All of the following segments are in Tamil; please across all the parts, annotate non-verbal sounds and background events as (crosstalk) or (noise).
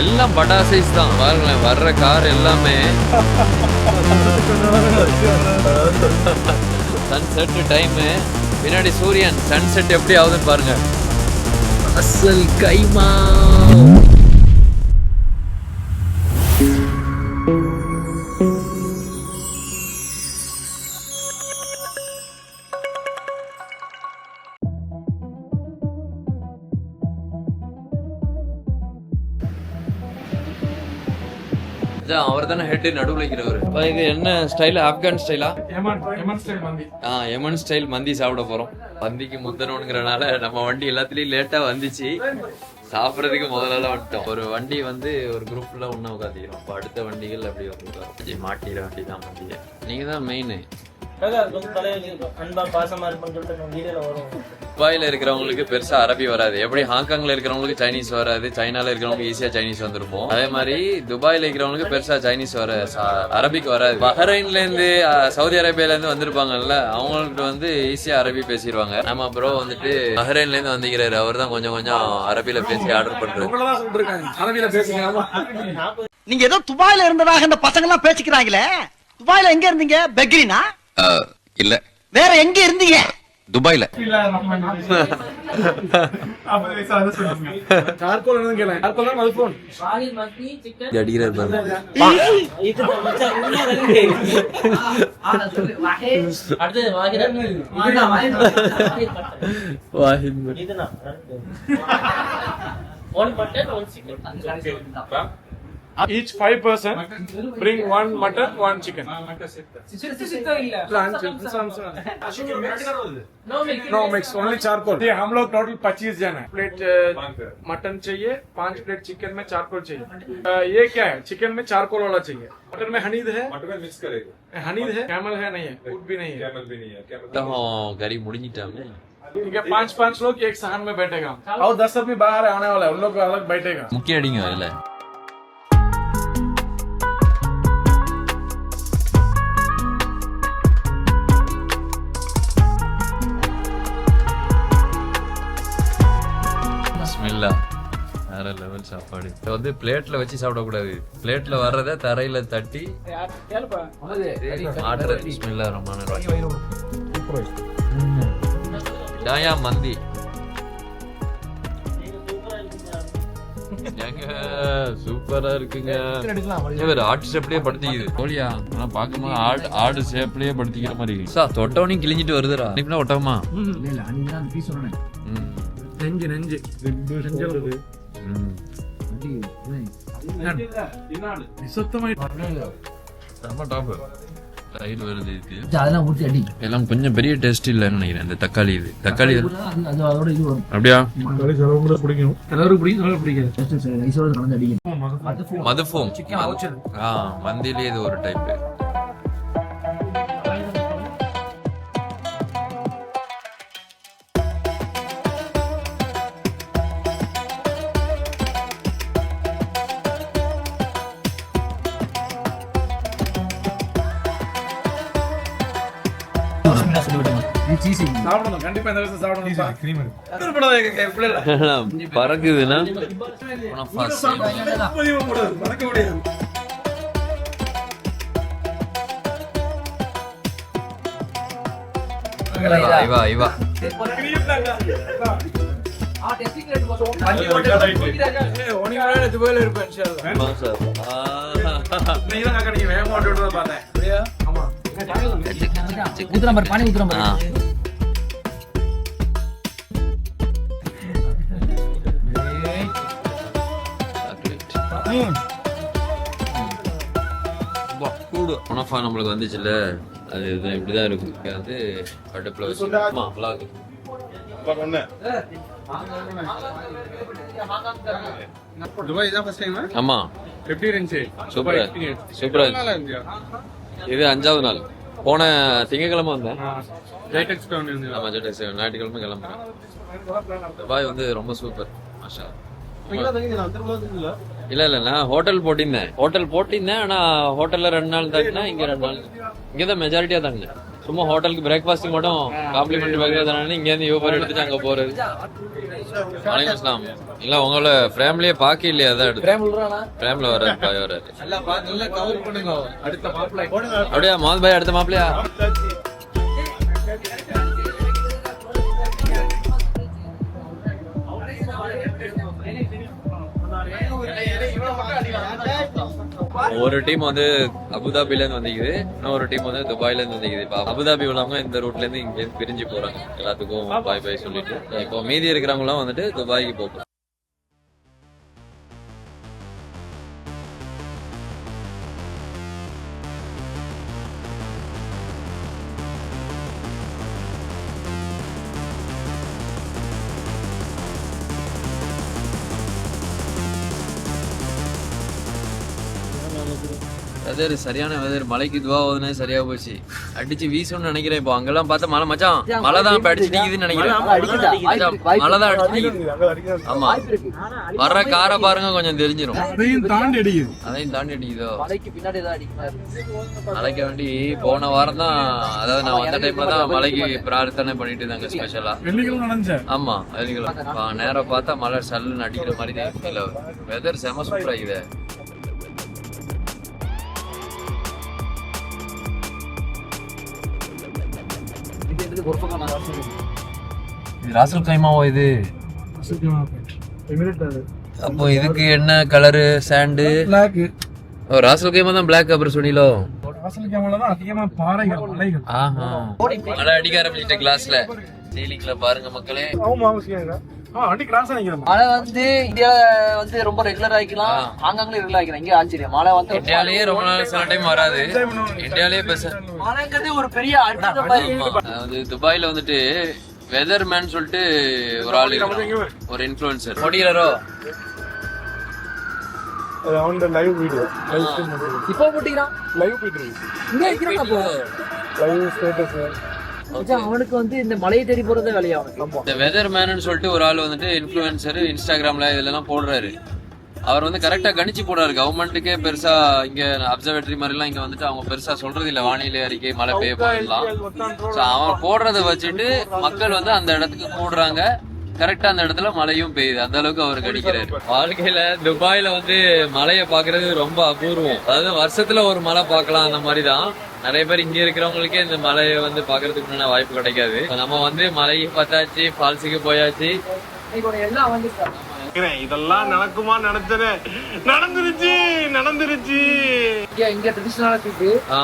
எல்லாம் படா சைஸ் தான். பாருங்களேன் வர்ற கார் எல்லாமே. சன்செட் டைமு பின்னாடி சூரியன் சன்செட் எப்படி ஆகுதுன்னு பாருங்க. அசல் கைமா. அவர் தானே ஹெட் நடுவில் இருக்கிறவர் இது என்ன ஸ்டைல் ஆப்கான் ஸ்டைலா எமன் எமன் ஸ்டைல் மந்தி. ஆ எமன் ஸ்டைல் மந்தி சாப்பிட போறோம். மந்திக்கு முந்தணுங்கிறனால நம்ம வண்டி எல்லாத்துலயும் லேட்டா வந்துச்சு. சாப்பிட்றதுக்கு முதல்ல வந்துட்டோம். ஒரு வண்டி வந்து ஒரு குரூப்ல ஒண்ணு உட்காந்துக்கிறோம் இப்போ அடுத்த வண்டிகள் அப்படி வந்து மாட்டிற வண்டி தான் வண்டியை நீங்க தான் மெயின் அன்பா பாசமா இருப்பான்னு சொல்லிட்டு வீடியோல வரும். துபாயில இருக்கிறவங்களுக்கு பெருசா அரபி வராது. எப்படி ஹாங்காங்ல இருக்கிறவங்களுக்கு சைனீஸ் வராது சைனால இருக்கிறவங்களுக்கு ஈஸியா சைனீஸ் வந்துருப்போம். அதே மாதிரி துபாயில இருக்கிறவங்களுக்கு பெருசா சைனீஸ் வர ச- அரபிக் வராது. பஹ்ரைன்ல இருந்து சவுதி அரேபியால இருந்து வந்திருப்பாங்கல்ல அவங்களுக்கு வந்து ஈஸியா அரபி பேசிடுவாங்க நம்ம ப்ரோ வந்துட்டு பஹ்ரைன்ல இருந்து வந்திருக்கிறாரு. அவர் தான் கொஞ்சம் கொஞ்சம் அரபில பேசி ஆர்டர் பண்றாரு. நீங்க ஏதோ துபாயில இருந்ததாக இந்த பசங்க எல்லாம் பேசிக்கிறாங்களே. துபாயில எங்க இருந்தீங்க? பெக்ரினா? இல்ல வேற எங்க இருந்தீங்க துபாயில one one chicken each five person bring one mutton, one chicken. No mix, only charcoal. ये हम लोग टोटल पच्चीस जन है। प्लेट मटन चाहिए पाँच प्लेट चिकन में चारकोल चाहिए। uh, ये क्या है? चिकन में चारकोल वाला चाहिए। मटन में हनीद है? मटन में मिक्स करेगा। हनीद है? कैमल है? नहीं है। उट भी नहीं है। कैमल भी नहीं है। ठीक है पाँच पाँच लोग एक सहन में बैठेगा। और दस आदमी बाहर आने वाला है उन लोग अलग बैठेगा। मुख्य பிஸ்மில்லா வேற லெவல் சாப்பாடு. இது வந்து பிளேட்ல வச்சு சாப்பிடக்கூடாது. பிளேட்ல வர்றத தரையில தட்டி ஆடுறது பிஸ்மில்லா ரஹ்மான் தாயா மந்தி. ஏங்க சூப்பரா இருக்குங்க. இவர் ஆட்டு ஷேப்லயே படுத்திக்குது. கோழியா ஆனா பாக்கும்போது ஆடு ஆடு ஷேப்லயே படுத்திக்கிற மாதிரி. இருக்கு. சா தொட்டவனையும் கிழிஞ்சிட்டு வருதுடா. இப்பனா ஒட்டமா ம். நெஞ்சு நெஞ்சு ம். சுத்தமா வருது இதுக்கு. அதெல்லாம் ஊற்றி அடி. எல்லாம் கொஞ்சம் பெரிய டேஸ்ட் இல்லைன்னு நினைக்கிறேன் இந்த தக்காளி இது. தக்காளி இது. அது அது அதோட இது வரும். அப்படியா? கூட பிடிக்கும். எல்லாரும் பிடிக்கும் நல்லா பிடிக்காது. ஜஸ்ட் ரைஸோட கலந்து அடிக்கணும். மதுஃபோம். ஆ மந்திலே இது ஒரு டைப் சாப்பிடணும். கண்டிப்பா இந்த வருஷம் சாப்பிடணும். கிரீம் இருக்கு. பறக்குதுன்னா மறக்க முடியாது இவா இவா துபாயில இருப்பேன் நீங்க தான் காக்கா உணஃபா நம்மளுக்கு வந்துச்சுல்ல? அது இது இப்படிதான் இருக்கும். அது அடுப்புல வச்சு ஆமா vlog. துபாய் தான் ஃபர்ஸ்ட் டைம் ஆமா. எப்படி இருந்துச்சு? சூப்பரா சூப்பரா இது அஞ்சாவது நாள். போன திங்கக்கிழமை வந்தேன். ஆமா ஜெட்டக்ஸ் ஞாயிற்றுக்கிழமை கிளம்புறேன். துபாய் வந்து ரொம்ப சூப்பர். மாஷா. இல்ல இல்ல நான் ஹோட்டல் போட்டிருந்தேன். ஹோட்டல் போட்டிருந்தேன் ஆனா ஹோட்டல்ல ரெண்டு நாள் தங்கினேன் இங்க ரெண்டு நாள். இங்கதான் மெஜாரிட்டியா தங்கினேன் சும்மா ஹோட்டலுக்கு பிரேக்ஃபாஸ்ட்டுக்கு மட்டும் காம்ப்ளிமெண்ட் பேக்கர் தானே இங்க இருந்து யூபர் எடுத்துட்டு அங்க போறது. வணக்கம் அஸ்லாம் இல்ல உங்களோட ஃபேமிலியே பாக்க இல்லையா? அதான் ஃபேமிலி வர்றாரு பாய் மாப்பிள்ளை அப்படியா மோகன் பாய் அடுத்த மாப்பிளையா ஒரு டீம் வந்து அபுதாபில இருந்து வந்திக்குது இன்னொரு டீம் வந்து துபாயில இருந்து வந்திக்குது. இப்போ அபுதாபி உள்ளவங்க இந்த ரூட்ல இருந்து இங்க இருந்து பிரிஞ்சு போறாங்க. எல்லாத்துக்கும் பாய் பாய் சொல்லிட்டு. இப்போ மீதி இருக்கிறவங்க எல்லாம் வந்துட்டு துபாய்க்கு போகும். வெதர் சரியான வெதர் மழைக்கு இதுவா ஓதுனே சரியா போச்சு. அடிச்சு வீசும்னு நினைக்கிறேன் இப்போ. அங்கெல்லாம் பார்த்தா மழை மச்சான். மழை தான் இப்ப அடிச்சு நிக்குதுன்னு நினைக்கிறேன். மழை தான் அடிச்சு. ஆமா. வர்ற காரை பாருங்க கொஞ்சம் தெரிஞ்சிரும். அதையும் தாண்டி அடிக்குது. அதையும் தாண்டி அடிக்குதோ? மலைக்கு பின்னாடி தான் அடிக்கிறாரு மலைக்க வேண்டி போன வாரம் தான் அதாவது நான் வந்த டைம்ல தான் மலைக்கு பிரார்த்தனை பண்ணிட்டு இருந்தாங்க ஸ்பெஷலா வெள்ளிக்கிழமை ஆமா அதுக்கு நேரம் பார்த்தா மழை சல்லுன்னு அடிக்கிற மாதிரி தான் வெதர் செம சூப்பர் ஆகுது இது ராசல் ராசல் கைமாவோ இது அப்போ இதுக்கு என்ன கலரு சாண்டு பிளாக் ஓ ராசல் கைமா தான் பிளாக் அப்புறம் சொன்னீங்களோ? வாசல் கேமரா தான் அதிகமா பாறைகள் மலைகள். ஆஹா. மழை அடிக்க ஆரம்பிச்சிட்டு கிளாஸ்ல சீலிங்ல பாருங்க மக்களே. ஆமா அவசியம் மழை வந்து இந்தியால வந்து ரொம்ப ரெகுலர் ஆகிக்கலாம் ஆங்காங்களே ரெகுலர் ஆகிக்கலாம் இங்க ஆச்சரியம். மழை வந்து இந்தியாலயே ரொம்ப நாள் சில டைம் வராது. இந்தியாலயே பெருசா மழைங்கிறது ஒரு பெரிய. அதாவது துபாயில வந்துட்டு வெதர் மேன் சொல்லிட்டு ஒரு ஆள் ஒரு இன்ஃபுளுசர் முடியலரோ? அவனோட லைவ் வீடியோ இப்போ போட்டிக்கிறான் லைவ் போயிட்டு இங்க இருக்கிறான் அப்போ. லைவ் ஸ்டேட்டஸ் மச்சான், அவனுக்கு வந்து இந்த மலையை தேடி போறதே வேலையா அவனுக்கு? இந்த வெதர் மேன் சொல்லிட்டு ஒரு ஆள் வந்துட்டு இன்ஃபுளுசர் இன்ஸ்டாகிராம்ல இதெல்லாம் போடுறாரு. அவர் வந்து கரெக்டா கணிச்சு போடுறாரு. கவர்மெண்ட்டுக்கே பெருசா இங்க அப்சர்வேட்டரி மாதிரி எல்லாம் இங்க வந்துட்டு அவங்க பெருசா சொல்றது இல்ல. வானிலை அறிக்கை மழை பெய்ய So, அவன் போடுறத வச்சுட்டு மக்கள் வந்து அந்த இடத்துக்கு கூடுறாங்க கரெக்டா அந்த இடத்துல மழையும் பெய்யுது. அந்த அளவுக்கு அவர் கணிக்கிறாரு. வாழ்க்கையில துபாயில வந்து மழையை பாக்குறது ரொம்ப அபூர்வம். அதாவது வருஷத்துல ஒரு மழை பார்க்கலாம் அந்த மாதிரி தான் நிறைய பேர் இங்க இருக்கிறவங்களுக்கே இந்த மழையை வந்து பாக்குறதுக்கு உண்டான வாய்ப்பு கிடைக்காது. நம்ம வந்து மலைக்கு பார்த்தாச்சு ஃபால்ஸுக்கு போயாச்சு. இப்போ எல்லாம் வந்து இதெல்லாம் நடக்குமா நினைச்சனே நடந்துருச்சு நடந்துருச்சு. இங்க இங்க ட்ரெடிஷனலான ஃபுட்டு ஆ.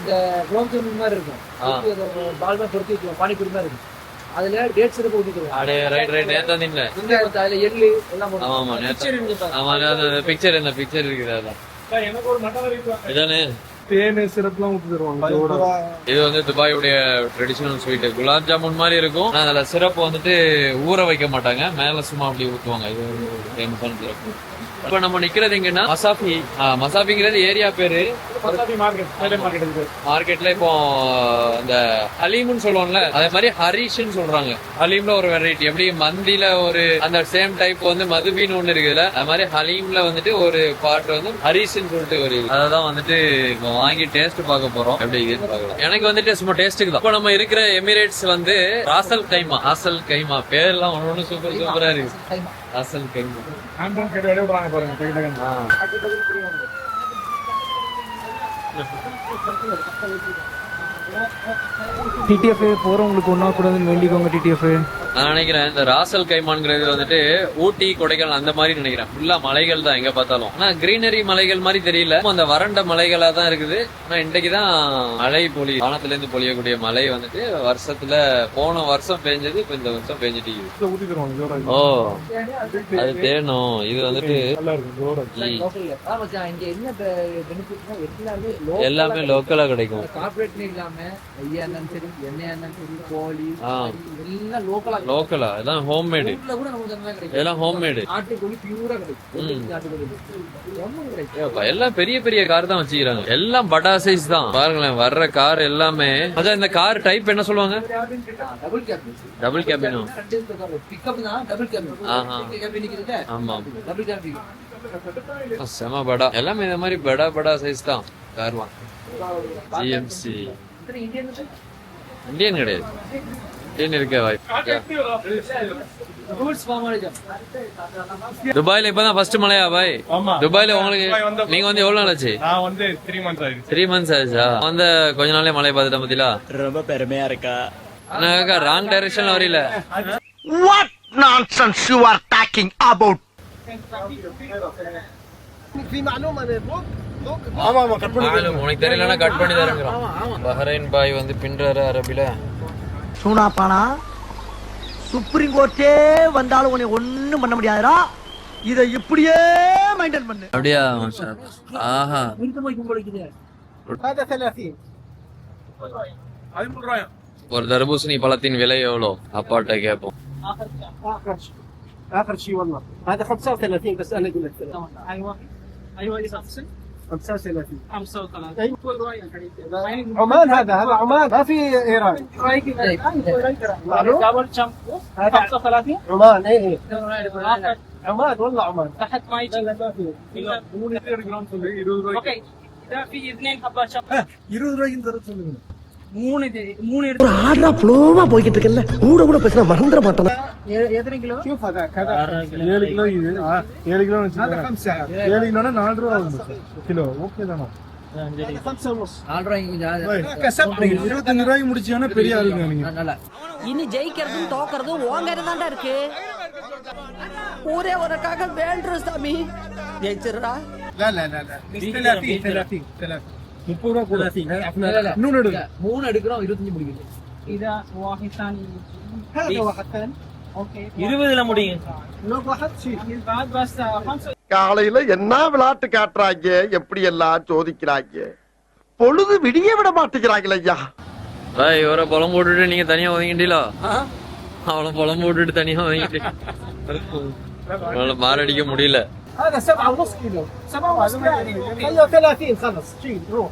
இந்த குலோப் ஜாமுன் மாதிரி இருக்கும். ஆ. பால் மாதிரி பொறுத்து வைக்குவோம் பானிபூரி மாதிரி இருக்கும். அதுல டேட் சிறப்பு ஊற்றிடுவோம் அடே ரைட் ரைட் நேத்தா வெங்காயம் அதுல எள்ளு எல்லாம் போட்டு ஆமா ஆமா. நேத்தா சரி, இங்க பாரு. ஆமா அந்த பிக்சர் இந்த பிக்சர் இருக்குது அதான். எனக்கு ஒரு மட்டன் இதானே? தேனு சிறப்புலாம் ஊத்தி தருவாங்க இது வந்து துபாயுடைய ட்ரெடிஷனல் ஸ்வீட் குலாப் ஜாமுன் மாதிரி இருக்கும். அதுல சிறப்பு வந்துட்டு ஊற வைக்க மாட்டாங்க. மேல சும்மா அப்படி ஊத்துவாங்க. இது ஃபேமஸான சிறப்பு. இப்ப நம்ம நிக்கிறது எங்கன்னா மசாஃபி. மசாஃபிங்கிறது ஏரியா பேரு. மார்க்கெட்ல இப்போ இந்த ஹலீம்னு சொல்லுவோம்ல அதே மாதிரி ஹரிஷ்னு சொல்றாங்க. ஹலீம்ல ஒரு வெரைட்டி எப்படி மந்தில ஒரு அந்த சேம் டைப் வந்து மதுபின்னு ஒண்ணு இருக்குதுல அது மாதிரி ஹலீம்ல வந்துட்டு ஒரு பார்ட் வந்து ஹரிஷ்னு சொல்லிட்டு ஒரு அததான் வந்துட்டு இப்போ வாங்கி டேஸ்ட் பார்க்க போறோம். எப்படி இருக்குன்னு பார்க்கலாம். எனக்கு வந்துட்டு சும்மா டேஸ்ட்டுக்கு தான். இப்போ நம்ம இருக்கிற எமிரேட்ஸ் வந்து ராசல் கைமா. ராசல் கைமா. பேர்லாம் ஒன்று ஒன்று சூப்பர் சூப்பரா இருக்கு. ராசல் கைமா. ஆண்ட்ராய்ட் கேட்டு வெளியே போறாங்க பாருங்க டக்கு டக்குன்னு. டிடிஎஃப் போறவங்களுக்கு ஒன்றா கூடாதுன்னு வேண்டிக்கோங்க டிடிஎஃப் நான் நினைக்கிறேன் இந்த ராசல் கைமான்ங்கிறது வந்துட்டு ஊட்டி கொடைக்கானல் அந்த மாதிரி நினைக்கிறேன். ஃபுல்லா மலைகள் தான் எங்க பார்த்தாலும். ஆனா கிரீனரி மலைகள் மாதிரி தெரியல. அந்த வறண்ட மலைகளா தான் இருக்குது. ஆனா இன்றைக்கு தான் மழை பொழி வானத்துல இருந்து பொழியக்கூடிய மழை வந்துட்டு வருஷத்துல போன வருஷம் பெஞ்சது இப்ப இந்த வருஷம் பெஞ்சிட்டு ஓ அது தேனும் இது வந்துட்டு எல்லாமே லோக்கலா கிடைக்கும். கார்பரேட்னு இல்லாம நெய்யா இருந்தாலும் சரி எண்ணெயா இருந்தாலும் சரி கோழி எல்லாம் லோக்கலா லோக்கலா இதெல்லாம் ஹோம்மேடு நாட்டுக்கோழி பியூரா கிடைக்கும். ம். நாட்டுக்கோழி ரொம்ப கிடைக்கும். ஏப்பா, எல்லாம் பெரிய பெரிய கார் தான் வச்சுக்கிறாங்க. எல்லாம் பட்டா சைஸ் தான். பாருங்களேன் வர்ற கார் எல்லாமே. அதான் இந்த கார் டைப் என்ன சொல்லுவாங்க? டபுள் கேபின் ஆமா. செம படா எல்லாமே இந்த மாதிரி படா படா சைஸ் தான். கார்லாம் ஜிஎம்சி இந்தியன் இந்தியன் கிடையாது. அப்படின்னு இருக்க வாய்ப்பு துபாயில இப்பதான் ஃபர்ஸ்ட் மலையா பாய் துபாயில உங்களுக்கு நீங்க வந்து எவ்வளவு நாள் ஆச்சு நான் வந்து த்ரீ மந்த்ஸ் ஆயிடுச்சு த்ரீ மந்த்ஸ் ஆச்சா வந்து கொஞ்ச நாளே மழை பார்த்துட்டேன் பத்திலா ரொம்ப பெருமையா இருக்கா? நான் ராங் டைரக்ஷன்ல வரல what nonsense you are talking about ஆமா ஆமா கட் ஆளு உனக்கு தெரியலன்னா கட் பண்ணி தரங்கிறோம் பஹ்ரைன் பாய் வந்து பின்றாரு அரபில சூனாப்பானா சுப்ரீம் கோர்ட்டே வந்தாலும் உன்னை ஒண்ணும் பண்ண முடியாதுடா இதை இப்படியே மெயின்டைன் பண்ணு அப்படியா மாஷா அல்லாஹ். ஆஹா பதிமூணு ரூபாயும் ஒரு தர்பூசணி பழத்தின் விலை எவ்வளோ அப்பாட்ட கேட்போம் اخر شيء والله هذا 35 بس انا اقول لك ايوه ايوه 35 35 طيب. طيب. عمان هذا هذا عمان ما في إيران. طيب. عمان اي اي عمان والله عمان. تحت ما يجي. لا في. أوكي. إذا في اثنين حبات شمس يروح رايك மூணு மூணு ஒரு ஆர்டரா ஃப்ளோவா போய்கிட்டு இருக்கல கூட கூட பேசினா மறந்துட எத்தனை கிலோ? ஏழு கிலோ ஏழு கிலோ. ஏழு நாலு ரூபா ஆகும் கிலோ. இருபத்தஞ்சு ரூபாய்க்கு முடிச்சோன்னா பெரிய இனி ஜெயிக்கிறதும் தோக்கறதும் ஓங்கறதாண்டா இருக்கு. ஊரே உனக்காக வேண்டுறோம் சாமி. ஜெயிச்சிடுறா. முப்பது ரூபா கூட. இன்னொன்று எடுங்க மூணு எடுக்கிறோம் இருபத்தஞ்சு முடிக்குது காலையில என்ன விளையாட்டு காட்டுறாங்க எப்படி எல்லாம் சோதிக்கிறாங்க? பொழுது விடிய விட மாட்டேங்கிறாங்களே ஐயா. இவரை புலம் போட்டுட்டு நீங்க தனியா ஒதுங்கிட்டீங்களோ அவளை புலம் போட்டுட்டு தனியா ஒதுங்கிட்டு (laughs) மாரடிக்க முடியல. هذا سبعة ونص كيلو سبعة ونص خليه 30 خلص شيل روح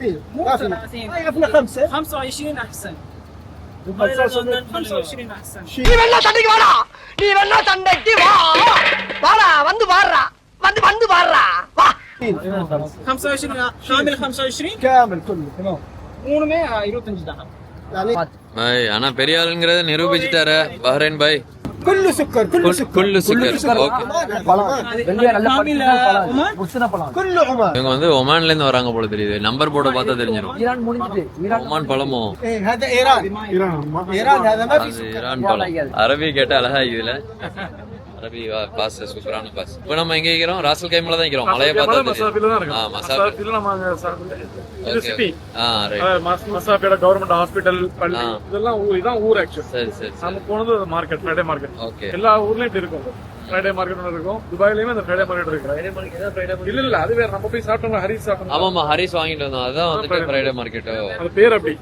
شيل مو 30 عرفنا خمسة 25 أحسن 25 أحسن நீ வேணா சண்டைக்கு வாடா நீ வேணா சண்டைக்கு வா வாடா வந்து வாடுறா வந்து வந்து வாடுறா வா 25 كامل 25 كامل كله تمام மூணு மே இருபத்தஞ்சு தான் பாய் ஆனா பெரிய ஆளுங்கிறத நிரூபிச்சுட்டாரு பஹ்ரைன் பாய் குல்லு சுக்கர் குல்லு சுக்கர். குல்லு சுக்கர். ஓகே. குல்லு உமான் இவங்க வந்து ஒமான்ல இருந்து வராங்க போல தெரியுது. நம்பர் போர்ட பார்த்தா தெரிஞ்சிரும். ஈரான் முடிஞ்சிது. ஒமான் பழமோ? ஈரான். பழம். அரபி கேட்ட அழகா இதுல அரபி பாஸ் சூப்பரான பாஸ். இப்போ நம்ம எங்க இருக்கிறோம் ராசல் கைமல தான் இருக்கிறோம் மலையை பார்த்தா மசாபில நம்ம ஆ ரைட் மசாபியோட கவர்மெண்ட் ஹாஸ்பிட்டல் பள்ளி. இதெல்லாம் இதான் ஊர் ஆக்சுவல் சரி சரி சரி. நம்ம போனது மார்க்கெட் ஃப்ரைடே மார்க்கெட் ஓகே எல்லா ஊர்லயும் இப்படி இருக்கும். ஃப்ரைடே மார்க்கெட் ஒன்று இருக்கும். துபாயிலயுமே அந்த ஃப்ரைடே மார்க்கெட் இருக்கு இல்ல இல்ல அது வேற. நம்ம போய் சாப்பிட்டோம் ஹரிஸ் சாப்பிட்டோம் ஆமாமா ஹரிஸ் வாங்கிட்டு வந்தோம். அதான் வந்துட்டு ஃப்ரைடே மார்க்கெட் அது பேர் அப்படி.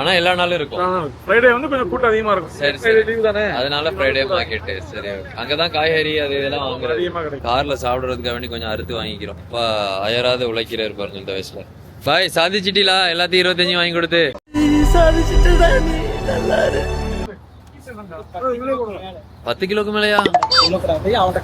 ஆனா எல்லா நாளும் இருக்கும். ஃப்ரைடே வந்து கொஞ்சம் கூட்டம் அதிகமா இருக்கும். சரி, சரி. தானே? அதனால ஃப்ரைடே மார்க்கெட் சரி. அங்கதான் காய்கறி அது இதெல்லாம் வாங்குறது. கார்ல சாப்பிடுறதுக்காக வேண்டி கொஞ்சம் அறுத்து வாங்கிக்கிறோம். அப்பா அயராத உழைக்கிறாரு பாருங்க இந்த வயசுல. பாய் சாதிச்சிட்டீங்களா எல்லாத்தையும் இருபத்தஞ்சு வாங்கி கொடுத்து. பத்து கிலோக்கு மேலயா? அவன்கிட்ட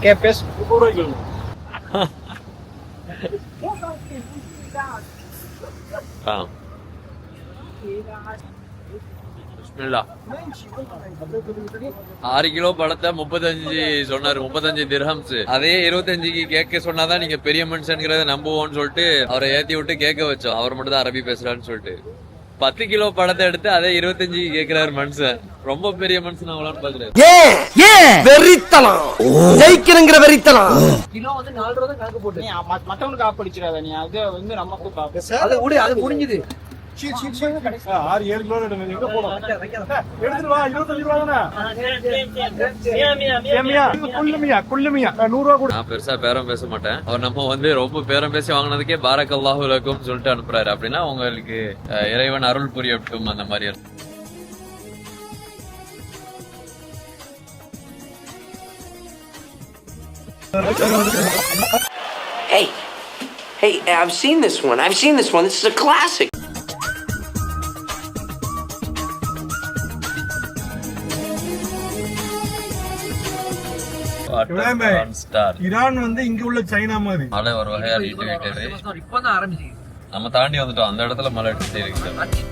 ஆறு கிலோ பழத்தை முப்பத்தஞ்சு சொன்னாரு முப்பத்தஞ்சு திரஹம்ஸ். அதே இருபத்தஞ்சுக்கு கேட்க சொன்னாதான் நீங்க பெரிய மனுஷன்கிறத நம்புவோம்னு சொல்லிட்டு அவரை ஏத்தி விட்டு கேட்க வச்சோம். அவர் மட்டும் தான் அரபி பேசுறான்னு சொல்லிட்டு. பத்து கிலோ பழத்தை எடுத்து அதே இருபத்தஞ்சு கேக்குறாரு மனுஷன். ரொம்ப பெரிய மனுஷன் அவளான்னு பாக்குறாரு. வெறித்தனம். ஜெயிக்கிறங்கிற வெறித்தனம். கிலோ வந்து நாலு ரூபா தான் கணக்கு போட்டு. மத்தவனுக்கு ஆப்படிச்சிடாத நீ. அது வந்து நமக்கு அது முடிஞ்சுது ஆறு ஏழு கிலோ எடுங்க. எங்க போனோம் எடுத்துட்டு வா இருபத்தஞ்சு ரூபா தானே? குள்ளுமியா குள்ளுமியா. நூறு ரூபா கூட. நான் பெருசா பேரம் பேச மாட்டேன். அவர் நம்ம வந்து ரொம்ப பேரம் பேசி வாங்கினதுக்கே பாரக் அல்லாஹு லக்கும் சொல்லிட்டு அனுப்புறாரு. அப்படின்னா உங்களுக்கு இறைவன் அருள் புரியட்டும் அந்த மாதிரி. Hey, hey, I've seen this one. I've seen this one. This is a classic. Star. Iran வந்து இங்க உள்ள சைனா மாதிரி. மழை ஒரு வகையா நீட்டு விட்டது இப்பதான் ஆரம்பிச்சு நம்ம தாண்டி வந்துட்டோம். அந்த இடத்துல மழை அடிச்சுட்டே இருக்கு.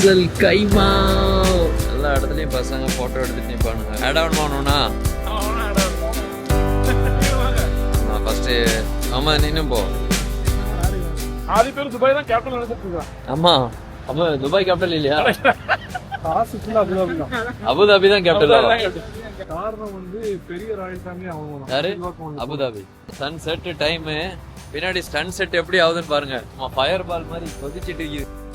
அசல் கைமா எல்லா இடத்துலயும் பசங்க போட்டோ எடுத்துட்டு நிப்பானுங்க. ஆட் ஆன் பண்ணணும்னா ஃபர்ஸ்ட் ஆமா நீனும் போ. ஆதி பேர் துபாய் தான் கேபிட்டல் நினைச்சிட்டு இருக்கான் ஆமா அப்ப துபாய் கேபிட்டல் இல்லையா? காசு ஃபுல்லா அபுதாபி தான். அபுதாபி தான் கேபிட்டல் காரணம் வந்து பெரிய ராயல் ஃபேமிலி அவங்க யாரு? Abu Dhabi. Sun set time பின்னாடி ஸ்டன் செட் எப்படி ஆகுதுன்னு பாருங்க. ஃபயர் பால் மாதிரி கொதிச்சிட்டு இருக்குது